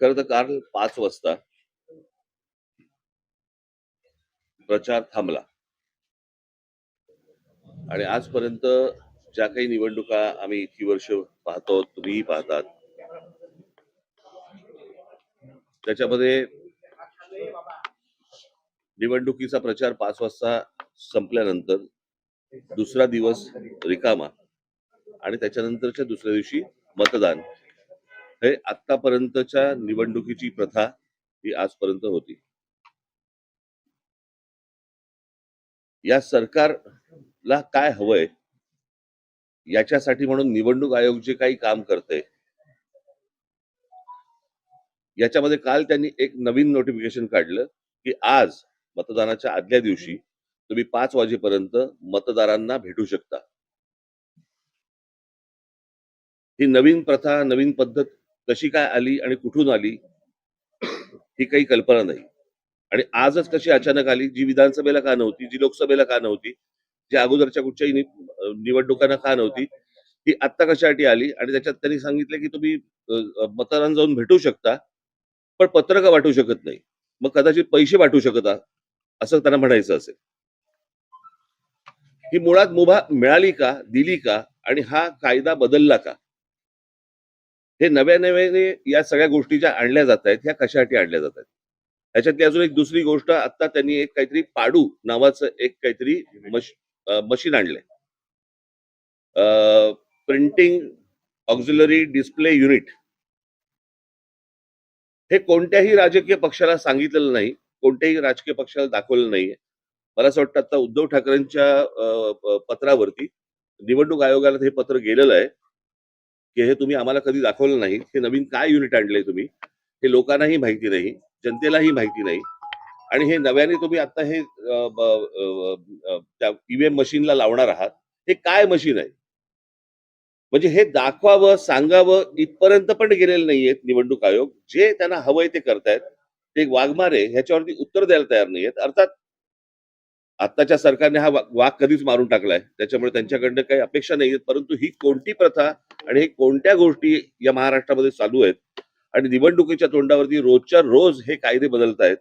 खर तर काल पाच वाजता प्रचार थांबला. आणि आजपर्यंत ज्या काही निवडणुका आम्ही इतकी वर्ष पाहतो तुम्हीही पाहतात त्याच्यामध्ये निवडणुकीचा प्रचार पाच वाजता संपल्यानंतर दुसरा दिवस रिकामा आणि त्याच्यानंतरच्या दुसऱ्या दिवशी मतदान. हे आतापर्यंतच्या निवडणुकीची प्रथा ही आजपर्यंत होती. या सरकारला काय हवंय? याच्यासाठी म्हणून निवडणूक आयोग जे काही काम करते याच्यामध्ये काल त्यांनी एक नवीन नोटिफिकेशन काढलं की आज मतदानाच्या आदल्या दिवशी तुम्ही पाच वाजेपर्यंत मतदारांना भेटू शकता. ही नवीन प्रथा नवीन पद्धत कशी काय आली आणि कुठून आली ही काही कल्पना नाही. आणि आजच कशी अचानक आली जी विधानसभेला का नव्हती जी लोकसभेला का नव्हती जी अगोदरच्या कुठच्याही निवडणुकांना का नव्हती ती आत्ता कशासाठी आली आणि त्याच्यात त्यांनी सांगितलं की तुम्ही मतदान मतदारांना जाऊन भेटू शकता पण पत्रकं वाटू शकत नाही. मग कदाचित पैसे वाटू शकत असं त्यांना म्हणायचं असेल. ही मुळात मुभा मिळाली का दिली का आणि हा कायदा बदलला का? हे नव्या नव्याने या सगळ्या गोष्टी ज्या आणल्या जात आहेत ह्या कशासाठी आणल्या जात आहेत त्याच्यातली अजून एक दुसरी गोष्ट आता त्यांनी एक काहीतरी पाडू नावाचं एक काहीतरी मशीन आणलंय. Printing auxiliary display unit. हे कोणत्याही राजकीय पक्षाला सांगितलेलं नाही कोणत्याही राजकीय पक्षाला दाखवलं नाहीये. मला असं वाटतं आता उद्धव ठाकरेंच्या पत्रावरती निवडणूक आयोगाला हे पत्र गेलेलं आहे. की हे तुम्ही आम्हाला कधी दाखवलं नाही. हे नवीन काय युनिट आणलंय तुम्ही? हे लोकांनाही माहिती नाही. जनतेलाही माहिती नाही. आणि हे नव्याने तुम्ही आता हे त्या ईव्हीएम मशीनला लावणार आहात. हे काय मशीन आहे? म्हणजे हे दाखवावं सांगावं इथपर्यंत पण गेलेले नाहीयेत निवडणूक आयोग. जे त्यांना हवंय ते करतायत. ते वाघमारे ह्याच्यावरती उत्तर द्यायला तयार नाहीयेत. अर्थात आत्ताच्या सरकारने हा वाघ कधीच मारून टाकलाय. त्याच्यामुळे त्यांच्याकडनं काही अपेक्षा नाहीयेत. परंतु ही कोणती प्रथा आणि हे कोणत्या गोष्टी या महाराष्ट्रामध्ये चालू आहेत आणि निवडणुकीच्या तोंडावरती रोजच्या रोज हे कायदे बदलत आहेत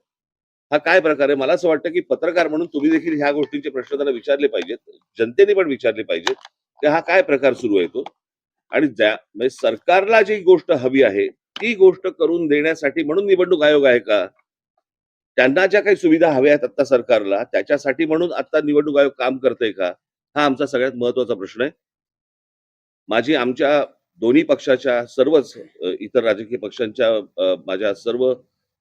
हा काय प्रकार आहे? मला असं वाटतं की पत्रकार म्हणून तुम्ही देखील ह्या गोष्टींचे प्रश्न त्यांना विचारले पाहिजेत जनतेने पण विचारले पाहिजेत की हा काय प्रकार सुरू आहे तो? आणि ज्या म्हणजे सरकारला जी गोष्ट हवी आहे ती गोष्ट करून देण्यासाठी म्हणून निवडणूक आयोग आहे का? त्यांना ज्या काही सुविधा हव्या आहेत आता सरकारला त्याच्यासाठी म्हणून आता निवडणूक आयोग काम करतोय का? हा आमचा सगळ्यात महत्त्वाचा प्रश्न आहे. माझी आमच्या दोन्ही पक्षाच्या सर्वच इतर राजकीय पक्षांच्या माझ्या सर्व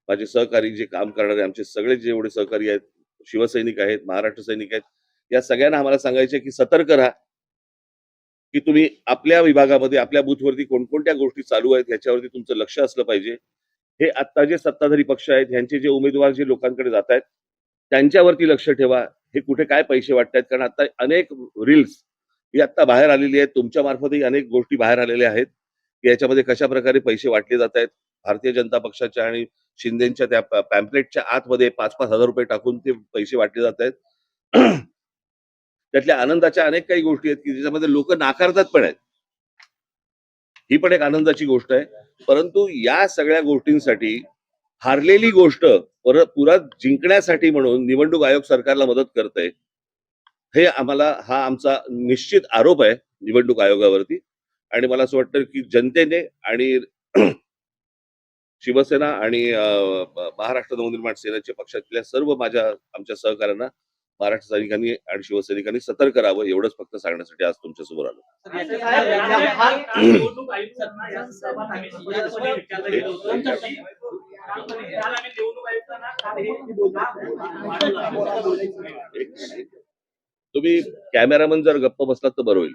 माझे सहकारी जे काम करणारे आमचे सगळे जेवढे सहकारी आहेत शिवसैनिक आहेत महाराष्ट्र सैनिक आहेत या सगळ्यांना आम्हाला सांगायचे की सतर्क राहा. की तुम्ही आपल्या विभागामध्ये आपल्या बूथवरती कोणकोणत्या गोष्टी चालू आहेत याच्यावरती तुमचं लक्ष असलं पाहिजे. हे आता जे सत्ताधारी पक्ष आहेत यांचे जे उमेदवार जे लोकांकडे जात आहेत त्यांच्यावरती लक्ष ठेवा. हे कुठे काय पैसे वाटत आहेत कारण आता अनेक रील्स ही आता बाहेर आलेली आहे तुमच्या मार्फतही अनेक गोष्टी बाहेर आलेल्या आहेत. की याच्यामध्ये कशा प्रकारे पैसे वाटले जात आहेत? भारतीय जनता पक्षाच्या आणि शिंदेच्या त्या पॅम्पलेटच्या आतमध्ये पाच पाच हजार रुपये टाकून ते पैसे वाटले जात आहेत. त्यातल्या आनंदाच्या अनेक काही गोष्टी आहेत की ज्याच्यामध्ये लोक नाकारतात पण आहेत. ही पण एक आनंदाची गोष्ट आहे. परंतु या सगळ्या गोष्टींसाठी हारलेली गोष्ट परत पुरा जिंकण्यासाठी म्हणून निवडणूक आयोग सरकारला मदत करत आहे हे आम्हाला हा आमचा निश्चित आरोप आहे निवडणूक आयोगावरती आणि मला असं वाटतं की जनतेने आणि शिवसेना आणि महाराष्ट्र नवनिर्माण सेनेच्या पक्षातल्या सर्व माझ्या आमच्या सहकाऱ्यांना महाराष्ट्र सैनिकांनी आणि शिवसैनिकांनी सतर्क राहावं एवढंच फक्त सांगण्यासाठी आज तुमच्यासमोर आलो. एक. तुम्ही कॅमेरामन जर गप्प बसलात तर बरं होईल.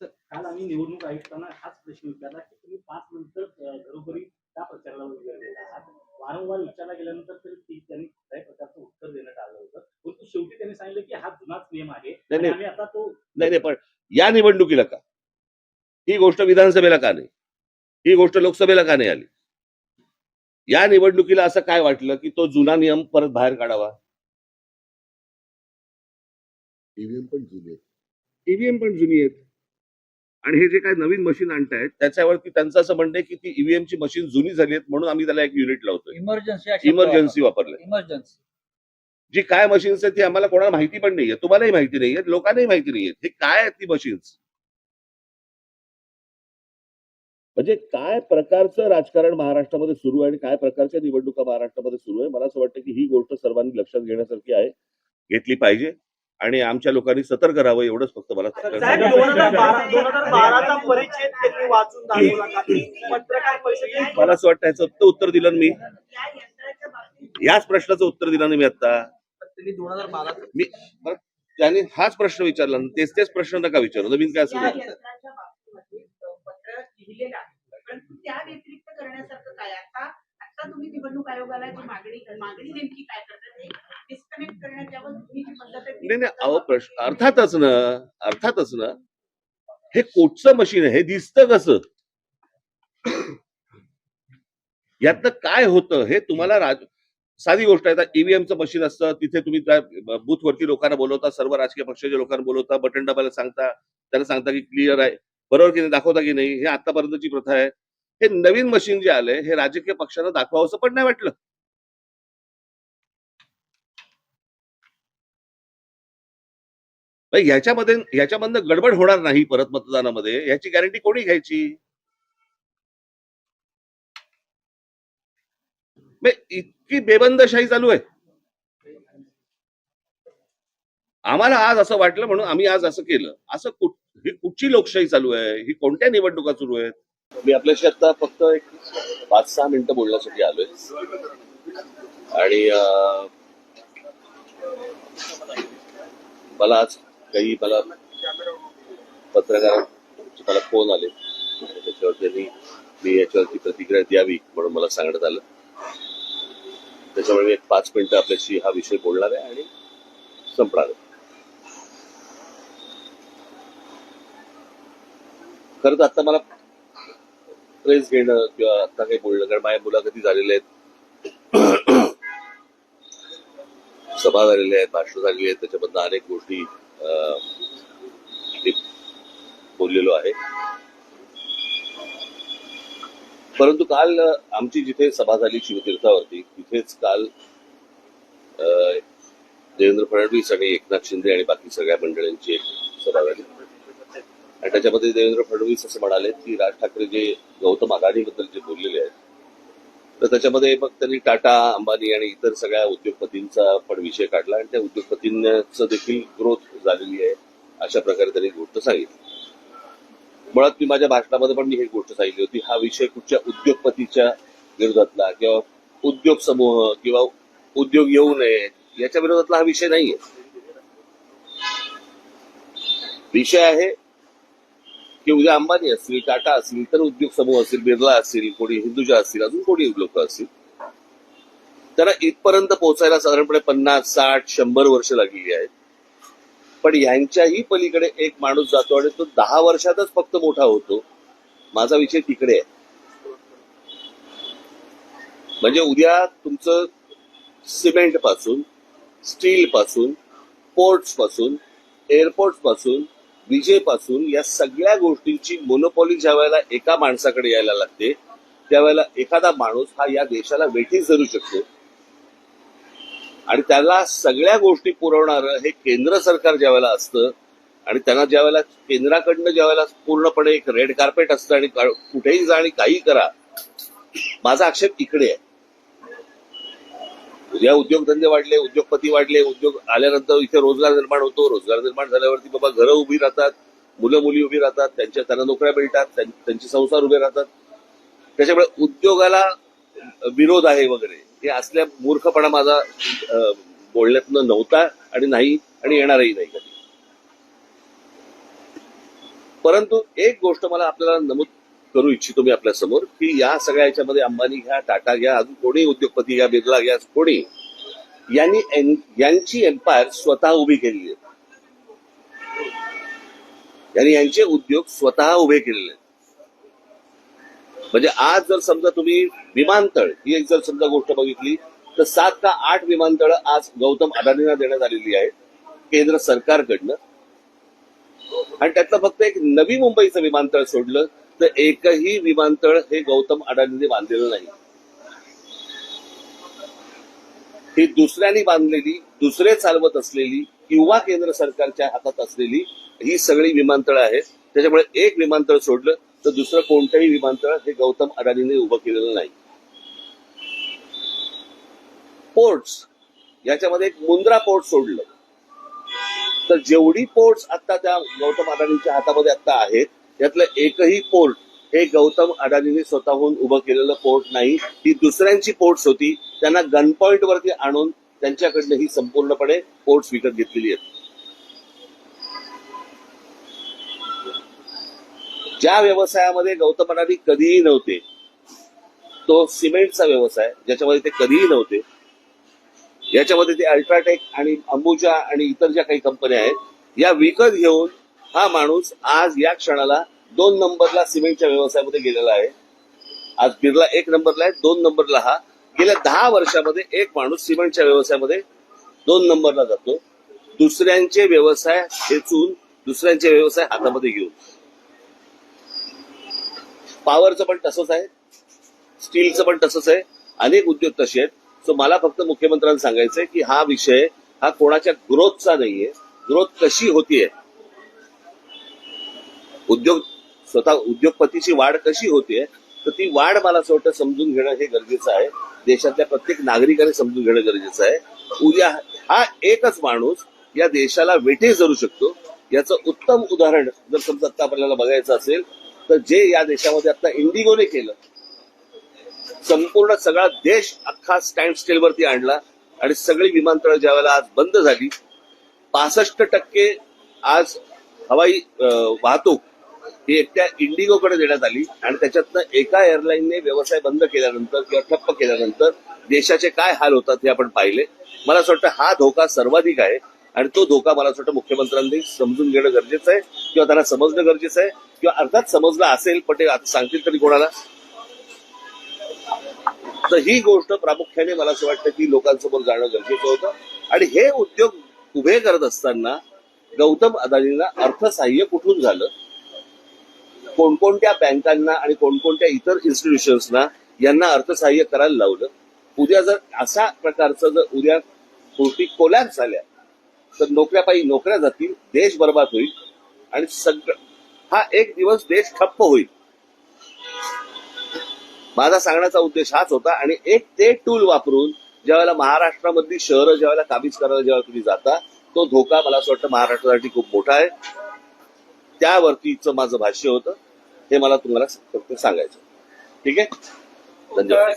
काल आम्ही निवडणूक आयुक्तांना हाच प्रश्न विचारला की तुम्ही पाच नंतर अं, घरोघरी त्या प्रचाराला वगैरे गेलेला आहात वारंवार विचारला गेल्यानंतर तरी ती त्यांनी कुठल्याही प्रकारचं उत्तर देण्यात आलं होतं परंतु शेवटी त्यांनी सांगितलं की हा जुनाच नियम आहे. आणि आता तो नाही नाही पण या निवडणुकीला का? ही गोष्ट विधानसभेला का नाही? ही गोष्ट लोकसभेला का नाही आली? या निवडणुकीला असं काय वाटलं की तो जुना नियम परत बाहेर काढावा? ईव्हीएम पण जुने आहेत. ईव्हीएम पण जुनी आहेत. आणि हे जे काही नवीन मशीन आणतायत त्याच्यावरती त्यांचं असं म्हणणं आहे की ती ईव्हीएम ची मशीन जुनी झाली आहेत म्हणून आम्ही त्याला एक युनिट लावतोय. इमर्जन्सी इमर्जन्सी वापरलंय इमर्जन्सी जी काय मशीन्स आहेत ती आम्हाला कोणाला माहिती पण नाहीये. तुम्हालाही माहिती नाहीये. लोकांनाही माहिती नाहीये. हे काय आहेत ती मशीन्स म्हणजे काय प्रकारचं राजकारण महाराष्ट्रामध्ये सुरू आहे आणि काय प्रकारच्या निवडणुका महाराष्ट्रामध्ये सुरू आहे? मला असं वाटतं की ही गोष्ट सर्वांनी लक्षात घेण्यासारखी आहे. घेतली पाहिजे. आणि आमच्या लोकांनी सतर्क राहावं एवढंच फक्त मला सांगायचं दोन. हजार बारा दोन हजार बाराचा परिषदेत मला असं वाटतं ह्याचं उत्तर उत्तर दिलं मी. या यंत्राच्या बाबतीत याच प्रश्नाचं उत्तर दिलं ना मी आता. त्यांनी दोन हजार बारा मी त्याने हाच प्रश्न विचारला तेच तेच प्रश्न नका विचारू. नवीन काय असं यंत्राच्या बाबतीमध्ये अ, पत्र लिहिलेलं आहे. परंतु त्या व्यतिरिक्त करण्यासारखं काय? आता आता तुम्ही निवडणूक आयोगाला जी मागणी मागणी नेमकी काय करतात हे डिस्कनेक्ट करण्यात यावं तुम्ही जी पद्धत आहे ती नाही नाही अहो प्रश्न अर्थातच ना अर्थातच ना हे कोटचं मशीन आहे हे दिसतं कसं? यातनं काय होतं हे तुम्हाला राज साधी गोष्ट आहे ईव्हीएमचं मशीन असतं तिथे तुम्ही त्या बूथवरती लोकांना बोलवता सर्व राजकीय पक्षाच्या लोकांना बोलवता बटन डबायला सांगता त्याला सांगता की क्लिअर आहे बरोबर की नाही दाखवता की नाही हे आतापर्यंतची प्रथा आहे. हे नवीन मशीन जे आलंय हे राजकीय पक्षांना दाखवावंसं पण नाही वाटलं. याच्यामध्ये याच्यामधनं गडबड होणार नाही परत मतदानामध्ये याची गॅरंटी कोणी घ्यायची? इतकी बेबंदशाही चालू आहे. आम्हाला आज असं वाटलं म्हणून आम्ही आज असं केलं. असं कुठ ही कुठची लोकशाही चालू आहे? ही कोणत्या निवडणुका सुरू आहेत? मी आपल्याशी आता फक्त एक पाच सहा मिनिटं बोलण्यासाठी आलोय. आणि मला आज काही मला पत्रकार मला फोन आले. आणि त्याच्यावर त्यांनी मी याच्यावरती प्रतिक्रिया द्यावी म्हणून मला सांगण्यात आलं. त्याच्यामुळे मी एक पाच मिनिटं आपल्याशी हा विषय बोलणार आहे आणि संपणार आहे. खरं तर आता मला प्रेस घेणं किंवा आता काही बोलणं कारण माझ्या मुलाखती झालेल्या आहेत. सभा झालेल्या आहेत भाषण झालेली आहेत त्याच्याबद्दल अनेक गोष्टी बोललेलो आहे. परंतु काल आमची जिथे सभा झाली शिवतीर्थावरती तिथेच काल अं, देवेंद्र फडणवीस आणि एकनाथ शिंदे आणि बाकी सगळ्या मंडळींची एक सभा झाली. आणि त्याच्यामध्ये देवेंद्र फडणवीस असं म्हणाले की राज ठाकरे जे गौतम आघाडीबद्दल जे बोलले तर त्याच्यामध्ये मग त्यांनी टाटा अंबानी आणि इतर सगळ्या उद्योगपतींचा पण विषय काढला आणि त्या उद्योगपतींचं देखील ग्रोथ झालेली आहे अशा प्रकारे त्यांनी गोष्ट सांगितली. मुळात मी माझ्या भाषणामध्ये पण मी ही गोष्ट सांगितली होती हा विषय कुठच्या उद्योगपतीच्या विरोधातला किंवा उद्योग समूह किंवा उद्योग येऊ नये याच्या विरोधातला हा विषय नाहीये. विषय आहे की उद्या अंबानी असतील टाटा असतील इतर उद्योग समूह असतील बिर्ला असतील कोणी हिंदुजा असतील अजून कोणी लोक असतील. त्यांना इथपर्यंत पोहोचायला साधारणपणे पन्नास साठ शंभर वर्ष लागलेली आहेत. पण यांच्याही पलीकडे एक माणूस जातो आणि तो दहा वर्षातच फक्त मोठा होतो. माझा विषय तिकडे आहे. म्हणजे उद्या तुमचं सिमेंटपासून स्टील पासून पोर्ट्सपासून एअरपोर्टपासून विजेपासून या सगळ्या गोष्टींची मोनोपॉली ज्या वेळेला एका माणसाकडे यायला लागते त्यावेळेला एखादा माणूस हा या देशाला वेठीस धरू शकतो. आणि त्याला सगळ्या गोष्टी पुरवणारं हे केंद्र सरकार ज्या वेळेला असतं आणि त्यांना ज्या वेळेला केंद्राकडनं ज्या वेळेला पूर्णपणे एक रेड कार्पेट असतं आणि कुठेही जा आणि काही करा माझा आक्षेप इकडे आहे. या उद्योगधंदे वाढले उद्योगपती वाढले उद्योग आल्यानंतर इथे रोजगार निर्माण होतो. रोजगार निर्माण झाल्यावरती बाबा घरं उभी राहतात मुलं मुली उभी राहतात त्यांच्या त्यांना नोकऱ्या मिळतात त्यांचे संसार उभे राहतात. त्याच्यामुळे उद्योगाला विरोध आहे वगैरे हे असल्या मूर्खपणा माझा बोलण्यातनं नव्हता आणि नाही आणि येणारही नाही कधी. परंतु एक गोष्ट मला आपल्याला नमूद करू इच्छितो मी आपल्यासमोर की या सगळ्या याच्यामध्ये अंबानी घ्या टाटा घ्या अजून कोणी उद्योगपती घ्या बिर्ला घ्या कोणी? यांनी यांची एम्पायर स्वतः उभी केलेली आहे. यांनी यांचे उद्योग स्वतः उभे केलेले म्हणजे आज जर समजा तुम्ही विमानतळ ही एक जर समजा गोष्ट बघितली तर सात का आठ विमानतळ आज गौतम अदानींना देण्यात आलेली आहेत केंद्र सरकारकडनं. आणि त्यातलं फक्त एक नवी मुंबईचं विमानतळ सोडलं तर एकही विमानतळ हे गौतम अडाणीने बांधलेलं नाही. ही दुसऱ्यांनी बांधलेली दुसरे चालवत असलेली किंवा केंद्र सरकारच्या हातात असलेली ही सगळी विमानतळ आहेत. त्याच्यामुळे एक विमानतळ सोडलं तर दुसरं कोणतंही विमानतळ हे गौतम अडाणीने उभं केलेलं नाही. पोर्ट्स याच्यामध्ये एक मुंद्रा पोर्ट सोडलं. तर जेवढी पोर्ट्स आता त्या गौतम अडाणींच्या हातामध्ये आता आहेत यातलं एकही पोर्ट हे गौतम अडाणीने स्वतःहून उभं केलेलं पोर्ट नाही ही दुसऱ्यांची पोर्ट्स होती त्यांना गन पॉइंट वरती आणून त्यांच्याकडनं ही संपूर्णपणे पोर्ट्स विकत घेतलेली आहेत. ज्या व्यवसायामध्ये गौतम अडाणी कधीही नव्हते तो सिमेंटचा व्यवसाय ज्याच्यामध्ये ते कधीही नव्हते याच्यामध्ये ते अल्ट्राटेक आणि अंबुजा आणि इतर ज्या काही कंपन्या आहेत या विकत घेऊन हा माणूस आज या क्षणाला दोन नंबरला सिमेंटच्या व्यवसायामध्ये गेलेला आहे. आज बिर्ला एक नंबरला आहे दोन नंबरला हा. गेल्या दहा वर्षामध्ये एक माणूस सिमेंटच्या व्यवसायामध्ये दोन नंबरला जातो. दुसऱ्यांचे व्यवसाय खेचून दुसऱ्यांचे व्यवसाय हातामध्ये घेऊन. पॉवरचं पण तसंच आहे. स्टीलचं पण तसंच आहे. अनेक उद्योग तसे आहेत. सो मला फक्त मुख्यमंत्र्यांना सांगायचंय की हा विषय हा कोणाच्या ग्रोथचा नाहीये. ग्रोथ कशी होतीये? उद्योग स्वतः उद्योगपतीची वाढ कशी होते तर ती वाढ मला असं वाटतं समजून घेणं हे गरजेचं आहे. देशातल्या प्रत्येक नागरिकाने समजून घेणं गरजेचं आहे. उद्या हा एकच माणूस या देशाला वेठे धरू शकतो. याचं उत्तम उदाहरण जर समजा आता आपल्याला बघायचं असेल तर जे या देशामध्ये आता इंडिगोने केलं संपूर्ण सगळा देश अख्खा स्टँड स्टीलवरती आणला आणि सगळी विमानतळ ज्या वेळेला आज बंद झाली पासष्ट टक्के आज हवाई वाहतूक ही एकट्या इंडिगोकडे देण्यात आली आणि त्याच्यातनं एका एअरलाईनने व्यवसाय बंद केल्यानंतर किंवा ठप्प केल्यानंतर देशाचे काय हाल होतात हे आपण पाहिले. मला असं वाटतं हा धोका सर्वाधिक आहे आणि तो धोका मला असं वाटतं मुख्यमंत्र्यांनी समजून घेणं गरजेचं आहे किंवा त्यांना समजणं गरजेचं आहे किंवा अर्थात समजलं असेल पण ते आता सांगतील तरी कोणाला? तर ही गोष्ट प्रामुख्याने मला असं वाटतं की लोकांसमोर जाणं गरजेचं होतं. आणि हे उद्योग उभे करत असताना गौतम अदानींना अर्थसहाय्य कुठून झालं? कोणकोणत्या बँकांना आणि कोणकोणत्या इतर इन्स्टिट्यूशन्सना यांना अर्थसहाय्य करायला लावलं? उद्या जर अशा प्रकारचं जर उद्या कृती कोलॅप्स झाल्या तर नोकऱ्यापायी नोकऱ्या जातील देश बर्बाद होईल आणि सगळं हा एक दिवस देश ठप्प होईल. माझा सांगण्याचा उद्देश हाच होता आणि एक ते टूल वापरून ज्यावेळेला महाराष्ट्रामधली शहरं ज्यावेळेला काबीज करायला ज्यावेळेला तुम्ही जाता तो धोका मला असं वाटतं महाराष्ट्रासाठी खूप मोठा आहे. त्यावरतीचं माझं भाष्य होतं. हे मला तुम्हाला फक्त सांगायचं ठीक आहे? धन्यवाद.